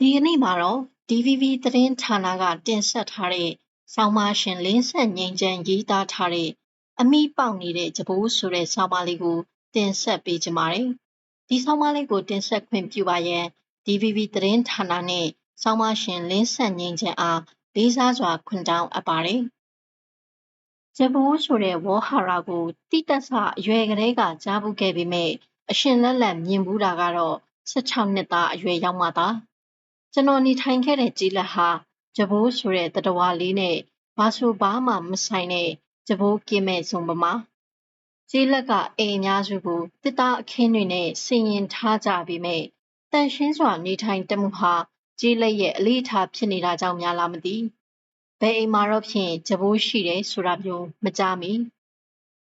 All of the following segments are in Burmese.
ဒီကနေ့မှာတော့ DVB သတင်းဌာနကတင်ဆက်ထားတဲ့ဆောင်းပါးရှင်လင်းဆက်ငိမ့်ချမ်းရေးသားထားတဲ့အမိပေါက်နေတဲ့ကြပိုးဆိုတဲ့ဆောင်းပါးလေးကိုတင်ဆက်ပေးကြပါမယ်။ဒီဆောင်းပါးလေးကိုတင်ဆက်ခွင့်ပြုပါရန် DVB သတင်းဌာနနဲ့ဆောင်းပါးရှင်လင်းဆက်ငိမ့်ချမ်းအားလေးစားစွာခွင့်တောင်းအပ်ပါတယ်။ကြပိုးဆိုတဲ့ဝေါ်ဟာရာကိုတိတက်ဆအရွယ်ကလေးကကြားဘူးခဲ့ပေမဲ့အရှင်လက်လက်မြင်ဘူးတာကတော့16နှစ်သားအရွယ်ရောက်မှသာ။ ကျွန်တော်နေထိုင်ခဲ့တဲ့ကျေးလက်ဟာကြဘိုးဆိုတဲ့တတဝါလေးနဲ့ဘာဆိုဘာမှမဆိုင်တဲ့ကြဘိုးကင်းမဲ့ဆုံးပမာကျေးလက်ကအိမ်အများစုကိုတစ်သားအခင်းတွေနဲ့ဆင်ရင်ထားကြပြီးမြဲတန်ရှင်းစွာနေထိုင်တမှုဟာကျေးလက်ရဲ့အလေးထားဖြစ်နေတာကြောင့်များလားမသိဘယ်အိမ်မှာတော့ဖြင့်ကြဘိုးရှိတယ်ဆိုတာမျိုးမကြားမိ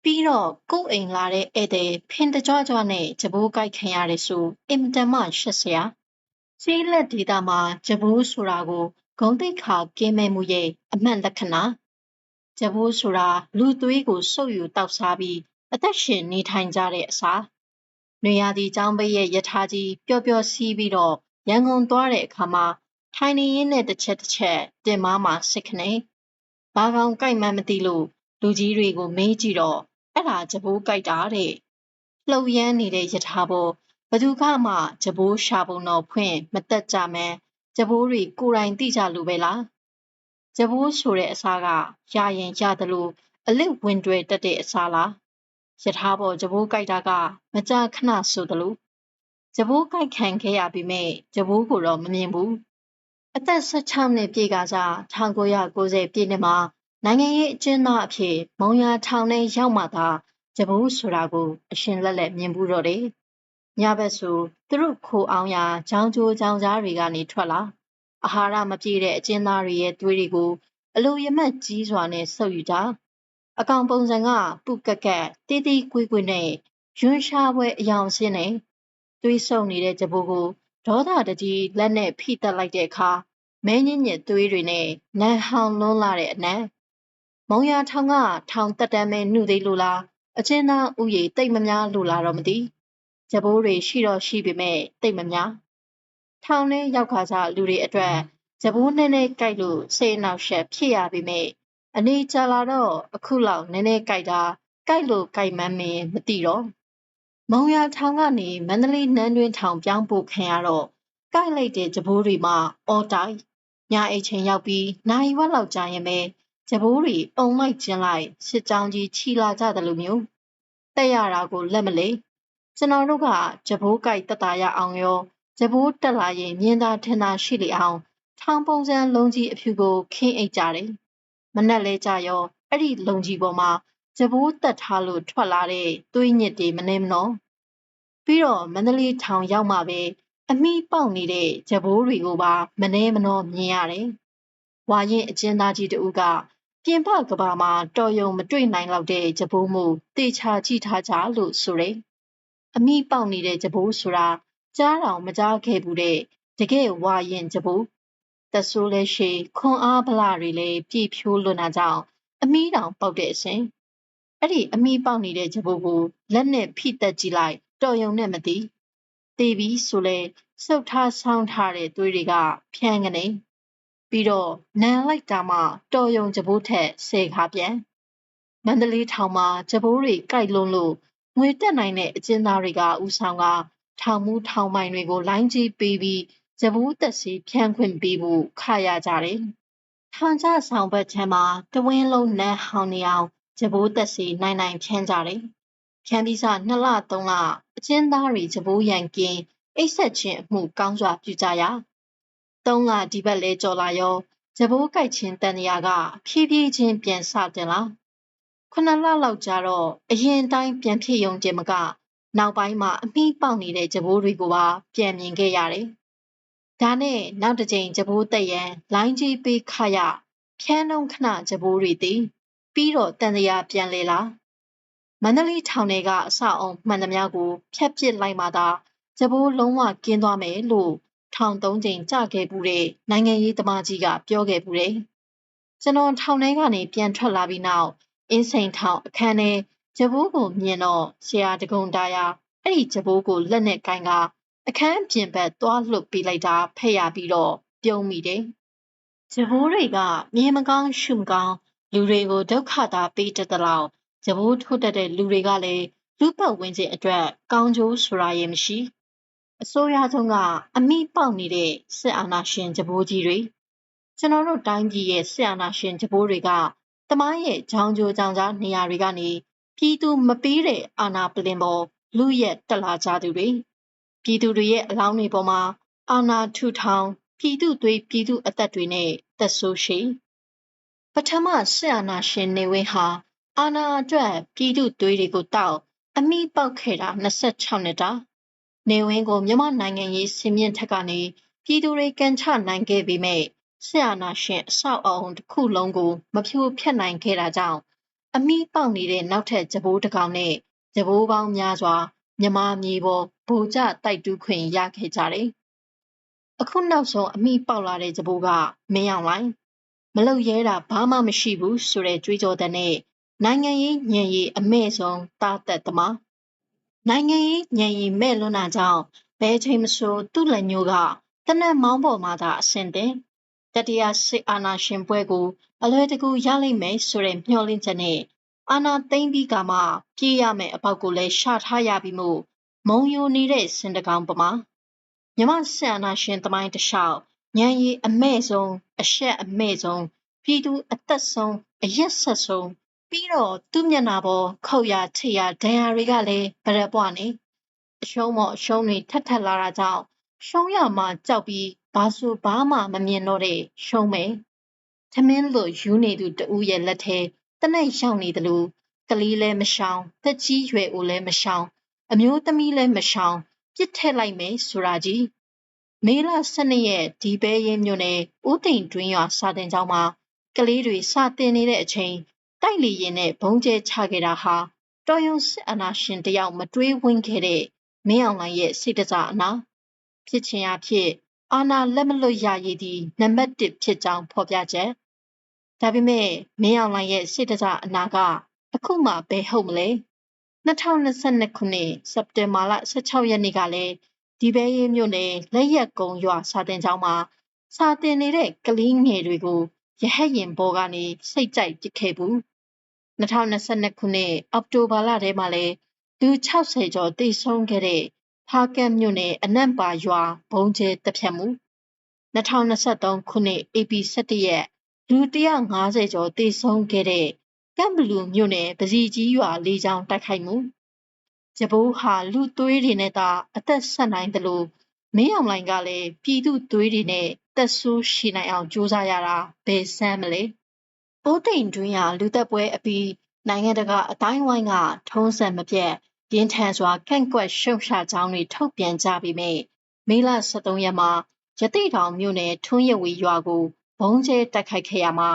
ပြီးတော့ကို့အိမ်လာတဲ့ဧည့်သည်ဖင်တကြွကြွနဲ့ကြဘိုးကြိုက်ခံရတယ်ဆိုအင်မတန်မှရှက်စရာ ကျေးလက်ဒေသမှာဂျပိုးဆိုတာကိုဂုံတိတ်ခါကင်းမဲ့မှုရဲ့အမှန်လက္ခဏာဂျပိုးဆိုတာလူသွေးကိုစုပ်ယူတောက်စားပြီးအသက်ရှင်နေထိုင်ကြတဲ့အစာနွေရာသီចောင်းပိတ်ရဲ့ယထာကြီးပျော်ပျော်စီးပြီးတော့ရန်ကုန်သွားတဲ့အခါမှာထိုင်နေရင်းနဲ့တစ်ချက်တစ်ချက်တင်မားမှာစစ်ခနေဘာကောင်ကြိုက်မှန်းမသိလို့လူကြီးတွေကိုမေးကြည့်တော့အဲ့ဒါဂျပိုးကြိုက်တာတဲ့လှုပ်ရမ်းနေတဲ့ယထာပေါ် ဘသူကမှကြဘိုးရှာပုံတော်ဖွင့်မတက်ကြမန်းကြဘိုးတွေကိုယ်တိုင်သိကြလို့ပဲလားကြဘိုးဆိုတဲ့အစားကရရင်ရတယ်လို့အလစ်ဝင်တွေတက်တဲ့အစားလားယထာပေါ်ကြဘိုးကြိုက်တာကမကြခဏဆိုသလိုကြဘိုးကြိုက်ခံခဲ့ရပြီးမြဲကြဘိုးကိုတော့မမြင်ဘူးအသက်16နှစ်ပြည့်ကစား1990ပြည့်နှစ်မှာနိုင်ငံရေးအကျဉ်းသားအဖြစ်မုံရထောင်ထဲရောက်မှသာကြဘိုးဆိုတာကိုအရှင်လက်လက်မြင်ဘူးတော့တယ် ညဘက်ဆိုသူတို့ခိုအောင်ရာချောင်းကျိုးချောင်းကြားတွေကနေထွက်လာအာဟာရမပြည့်တဲ့အကျဉ်းသားတွေရဲ့သွေးတွေကိုအလိုရမတ်ကြီးစွာနဲ့ဆုပ်ယူကြအကောင်ပုံစံကပုကက်ကက်တီးတီးကွေးကွေးနဲ့ရွှန်းရှားပွဲအယောင်စင်းနဲ့သွေးဆုံနေတဲ့ကြပိုးကိုဒေါသတကြီးလက်နဲ့ဖိတက်လိုက်တဲ့အခါမဲညင်းညစ်သွေးတွေနဲ့နန်းဟောင်းလွန်းလာတဲ့အနံမုံရထောင်ကထောင်တက်တမ်းမဲနှုတ်သေးလို့လားအချင်းသားဥယေတိတ်မများလို့လားတော့မသိ ကြဘိုးတွေရှိတော့ရှိပေမဲ့တိတ်မများထောင်ထဲရောက်ခါစားလူတွေအတွက်ကြဘိုးနည်းနည်းကြိုက်လို့စိတ်နောက်ရှက်ဖြစ်ရပေမဲ့အနေကြလာတော့အခုလောက်နည်းနည်းကြိုက်တာကြိုက်လို့ကြိုက်မှန်းမင်းမသိတော့မုံရထောင်ကနေမန္တလေးနန်းတွင်ထောင်ပြောင်းဖို့ခံရတော့ကြိုက်လိုက်တဲ့ကြဘိုးတွေမှာအော်တိုင်းညအိတ်ချိန်ရောက်ပြီးနိုင်ဝက်လောက်ကြာရင်ပဲကြဘိုးတွေပုံလိုက်ကျင်းလိုက်စစ်ကြောင်းကြီးခြီလာကြတယ်လို့မျိုးတက်ရတာကိုလက်မလေး ကျွန်တော်တို့ကဂျဘိုးကြိုက်တတရအောင်ရောဂျဘိုးတက်လာရင်မြင်သာထင်သာရှိလေအောင်ထောင်ပုံစံလုံးကြီးအဖြူကိုခင်းအိတ်ကြတယ်။မနက်လဲကြရောအဲ့ဒီလုံးကြီးပေါ်မှာဂျဘိုးတက်ထားလို့ထွက်လာတဲ့သွေးညစ်တွေမနေမနော်ပြီးတော့မန္တလေးထောင်ရောက်မှပဲအမိပေါက်နေတဲ့ဂျဘိုးတွေကိုပါမနေမနော်မြင်ရတယ်။ဝါရင်အကျဉ်းသားကြီးတူကပြင်ပကဘာမှာတော်ယုံမတွေ့နိုင်တော့တဲ့ဂျဘိုးမှုတေချာကြည့်ထားကြလို့ဆိုရယ် အမိပေါက်နေတဲ့ကြပိုးဆိုတာကြားတော်မကြားခဲ့ဘူးတဲ့တကယ်ဝါရင်ကြပိုးတဆိုးလဲရှိခွန်အားဗလာတွေလည်းပြည့်ဖြိုးလွန်တာကြောင့်အမိတောင်ပေါက်တဲ့အစဉ်အဲ့ဒီအမိပေါက်နေတဲ့ကြပိုးကိုလက်နဲ့ဖိတက်ကြည့်လိုက်တော်ယုံနဲ့မသိတေးပြီးဆိုလဲစုပ်ထားဆောင်းထားတဲ့သွေးတွေကဖြန်းကနေပြီးတော့နန်လိုက်တာမှတော်ယုံကြပိုးထက်စေခါပြန်မန္တလေးထောင်မှာကြပိုးတွေကြိုက်လွန်းလို့ ငွေတက်နိုင်တဲ့အကျဉ်းသားတွေကဦးဆောင်ကထောင်မှုထောင်ပိုင်တွေကိုလိုင်းကြီးပေးပြီးဇဘူးသက်စီဖြန့်ခွင့်ပေးဖို့ခရရကြတယ်။ထောင်ချဆောင်ဘက်ချမ်းမှာတဝင်းလုံးနန်းဟောင်းနေအောင်ဇဘူးသက်စီနိုင်နိုင်ဖြန့်ကြတယ်။ဖြန့်ပြီးစနှစ်လသုံးလအကျဉ်းသားတွေဇဘူးရန်ကင်းအိတ်ဆက်ခြင်းအမှုကောင်းစွာပြုကြရ။သုံးလဒီဘက်လဲကြော်လာရောဇဘူးကြိုက်ခြင်းတန်ရာကဖြည်းဖြည်းချင်းပြန်ဆတင်လာ။ ခုနှစ်လလောက်ကြာတော့အရင်တိုင်းပြန်ဖြစ်ယုံကြမက နောက်ပိုင်းမှာအမိပေါက်နေတဲ့ကြဘိုးတွေကိုပါပြန်မြင်ခဲ့ရတယ်။ဒါနဲ့နောက်တစ်ချိန်ကြဘိုးတက်ရန်လိုင်းကြီးပေးခရဖြန်းလုံးခဏကြဘိုးတွေတည်ပြီးတော့တန်တရားပြန်လေလာမန္တလေးထောင်တွေကအဆောက်အုံမှန်သမျှကိုဖျက်ပစ်လိုက်မှသာကြဘိုးလုံးဝကင်းသွားမယ်လို့ထောင်သုံးချိန်ကြခဲ့ဘူးတဲ့နိုင်ငံရေးသမားကြီးကပြောခဲ့ဘူးတယ်။ကျွန်တော်ထောင်ထဲကနေပြန်ထွက်လာပြီးနောက် အင်းစိန်ထောင်အခန်းထဲဂျဘိုးကိုမြင်တော့ဆရာတကုံတာယာအဲ့ဒီဂျဘိုးကိုလက်နဲ့ကိုင်းကအခန်းပြင်ဘက်သွားလှုပ်ပေးလိုက်တာဖက်ရပြီးတော့ပြုံးမိတယ်။ဂျဘိုးတွေကမြေမကောင်းရှုမကောင်းလူတွေကိုဒုက္ခသာပေးတတ်တဲ့လောက်ဂျဘိုးထုတ်တတ်တဲ့လူတွေကလည်းလူပတ်ဝန်းကျင်အတွက်ကောင်းကျိုးဆိုတာရဲ့မရှိအစိုးရဆုံးကအမိပေါက်နေတဲ့စစ်အာဏာရှင်ဂျဘိုးကြီးတွေကျွန်တော်တို့တိုင်းပြည်ရဲ့စစ်အာဏာရှင်ဂျဘိုးတွေက တမိုင်းရဲ့ဂျောင်းကျိုးကြောင်ကြားနေရာတွေကနေပြည်သူမပေးတဲ့အာဏာပလင်ပေါ်လူရက်တက်လာကြသူတွေပြည်သူတွေရဲ့အလောင်းတွေပေါ်မှာအာဏာထူထောင်ပြည်သူတွေပြည်သူအသက်တွေနဲ့သက်ဆိုးရှိပထမစစ်အာဏာရှင်နေဝင်းဟာအာဏာအတွက်ပြည်သူတွေတွေကိုတောက်အမိပေါက်ခဲ့တာ26နှစ်တာနေဝင်းကိုမြန်မာနိုင်ငံရေးစင်မြင့်ထက်ကနေပြည်သူတွေကန်ချနိုင်ခဲ့ပေမဲ့ ဆရာနာရှင်အဆောက်အအုံတစ်ခုလုံးကို မဖြိုဖျက်နိုင်ခဲ့တာကြောင့်အမိပေါက်နေတဲ့နောက်ထပ်ကြဘိုးတစ်ကောင်နဲ့ကြဘိုးပေါင်းများစွာမြမမြေပေါ်ဗိုလ်ကျတိုက်တူးခွင့်ရခဲ့ကြတယ်။အခုနောက်ဆုံးအမိပေါက်လာတဲ့ကြဘိုးကမင်းအောင်လိုင်းမလုရဲတာဘာမှမရှိဘူးဆိုတဲ့ကြွေးကြော်တဲ့နဲ့နိုင်ငံရေးညံရီအမဲ့ဆုံးတာသက်သမားနိုင်ငံရေးညံရီမဲ့လွန်းတာကြောင့်ဘဲချိန်မဆိုသူ့လက်ညိုးကတနက်မောင်းပေါ်မှာသာအဆင်တင် တတိယစစ်အာဏာရှင်ပွဲကို အလွယ်တကူရလိမ့်မယ်ဆိုတဲ့မျှော်လင့်ချက်နဲ့အာဏာသိမ်းပြီးကမှပြေးရမယ်အပေါက်ကိုလည်းရှာထားရပြီးမို့မုံယိုနေတဲ့စင်တကောင်ပမာမြမဆန်နာရှင်သမိုင်းတလျှောက်ညံရီအမဲ့ဆုံးအရှက်အမဲ့ဆုံးပြည်သူအသက်ဆုံးအရက်ဆက်ဆုံးပြီးတော့သူ့မျက်နှာပေါ်ခုတ်ရထိရဒဏ်ရာတွေကလည်းဗရက်ပွားနေအရှုံးမော့အရှုံးတွေထက်ထက်လာတာကြောင့် ရှုံးရမှကြောက်ပြီးဘာဆိုဘာမှမမြင်တော့တဲ့ရှုံးမယ်သမင်းလို့ယူနေသူတဦးရဲ့လက်ထဲတနက်ရောက်နေတယ်လို့ကလေးလည်းမရှောင်သက်ကြီးရွယ်အိုလည်းမရှောင်အမျိုးသမီးလည်းမရှောင်ပြစ်ထည့်လိုက်မယ်ဆိုတာကြီးမေလ12ရက်ဒီပဲရင်မြို့နယ်ဦးတိန်တွင်းရွာစာတင်ကျောင်းမှာကလေးတွေစာတင်နေတဲ့အချိန်တိုက်လီရင်နဲ့ဘုံကျဲချခဲ့တာဟာတော်ရုံစစ်အာဏာရှင်တယောက်မတွေးဝင်းခဲ့တဲ့မင်းအောင်လှိုင်ရဲ့စိတ်တကြအနာ ဖြစ်ချင်အဖြစ်အာဏာလက်မလွတ်ရရည်သည်နံပါတ်1ဖြစ်ကြောင်းဖော်ပြချက်ဒါပေမဲ့မင်းအောင်လှိုင်ရဲ့စိတ်တကြအနာကအခုမှဘယ်ဟုတ်မလဲ2022ခုနှစ်စက်တင်ဘာလ16ရက်နေ့ကလည်းဒီပဲရေးမြို့နယ်လက်ရက်ကုံရွာစာတင်ကျောင်းမှာစာတင်နေတဲ့ကလေးငယ်တွေကိုရဟတ်ရင်ဘောကနေစိတ်ကြိုက်ပစ်ခဲ့ဘူး2022ခုနှစ်အောက်တိုဘာလထဲမှာလည်းလူ60ကျော်တိတ်ဆုံးခဲ့တဲ့ ဖားကန့်မြို့နယ်အနံ့ပါရွာဘုံကျဲတပ်ဖြတ်မှု2023ခုနှစ် AP 17ရက်လူ150ကျော်တိတ်ဆုံးခဲ့တဲ့ကမ်ဘလူမြို့နယ်ပစီကြီးရွာလေးချောင်းတိုက်ခိုက်မှုဂျဘိုးဟာလူသွေးတွေနဲ့သာအသက်ဆက်နိုင်တယ်လို့မင်းအောင်လိုင်ကလည်းပြည်သူသွေးတွေနဲ့သက်ဆိုးရှိနိုင်အောင်ကြိုးစားရတာဘယ်ဆန်းမလဲ။အိုးတိမ်တွင်းရလူသက်ပွဲအပြီးနိုင်ငံတကာအတိုင်းဝိုင်းကထုံးစံမပြတ် ပြင်းထန်စွာကန့်ကွက်ရှုံချကြောင်းတွေထုတ်ပြန်ကြပြီးမြမေလ23ရက်မှာရတိတောင်မြို့နယ်ထွန်းရဝီရွာကိုဘုံကျဲတိုက်ခိုက်ခဲ့ရမှာ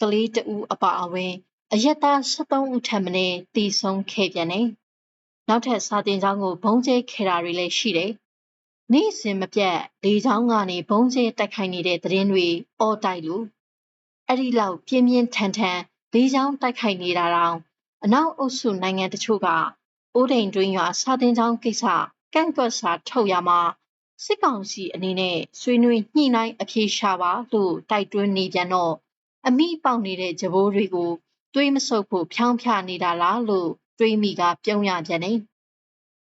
ကလေးတဦးအပါအဝင်အရက်သား73ဦးထပ်မံတည်ဆုံးခဲ့ပြန်တယ်။နောက်ထပ်စာတင်ကျောင်းကိုဘုံကျဲခဲ့တာတွေလည်းရှိတယ်။နေ့စဉ်မပြတ်လေချောင်းကနေဘုံကျဲတိုက်ခိုက်နေတဲ့သတင်းတွေအော်တိုက်လို့အဲ့ဒီလောက်ပြင်းပြင်းထန်ထန်လေချောင်းတိုက်ခိုက်နေတာတောင်အနောက်အုပ်စုနိုင်ငံတချို့က အိုးတိမ်တွင်းရွာစာတင်ကျောင်းကိစ္စကန့်ကွက်စာထုတ်ရမှာစစ်ကောင်စီအနေနဲ့ဆွေးနွေးညှိနှိုင်းအပြေရှာပါလို့တိုက်တွန်းနေပြန်တော့အမိပေါက်နေတဲ့ဂျဘိုးတွေကိုတွေးမဆုပ်ဖို့ဖြောင်းဖြနေတာလားလို့တွေးမိကပြုံးရပြန်နေ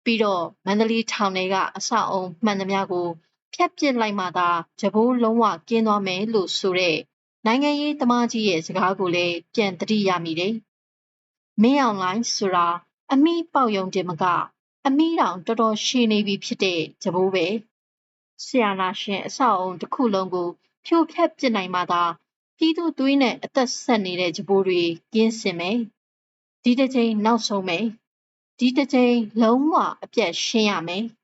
ပြီးတော့မန္တလေးထောင်ထဲကအဆောက်အုံမှန်သမျှကိုဖျက်ပစ်လိုက်မှသာဂျဘိုးလုံးဝကင်းသွားမယ်လို့ဆိုတဲ့နိုင်ငံရေးသမားကြီးရဲ့စကားကိုလည်းပြန်သတိရမိတယ်။မင်းအောင်လိုင်းဆိုတာ အမိပေါက်ယုံတင်မကအမိတောင်တော်တော်ရှည်နေပြီဖြစ်တဲ့ဂျဘိုးပဲ။ဆီယနာရှင်အဆောက်အုံတစ်ခုလုံးကို ဖြိုဖျက်ပစ်နိုင်မှသာပြည်သူသွေးနဲ့အသက်ဆက်နေတဲ့ဂျဘိုးတွေကင်းစင်မယ်။ဒီတစ်ချိန်နောက်ဆုံးမယ်။ဒီတစ်ချိန်လုံးဝအပြတ်ရှင်းရမယ်။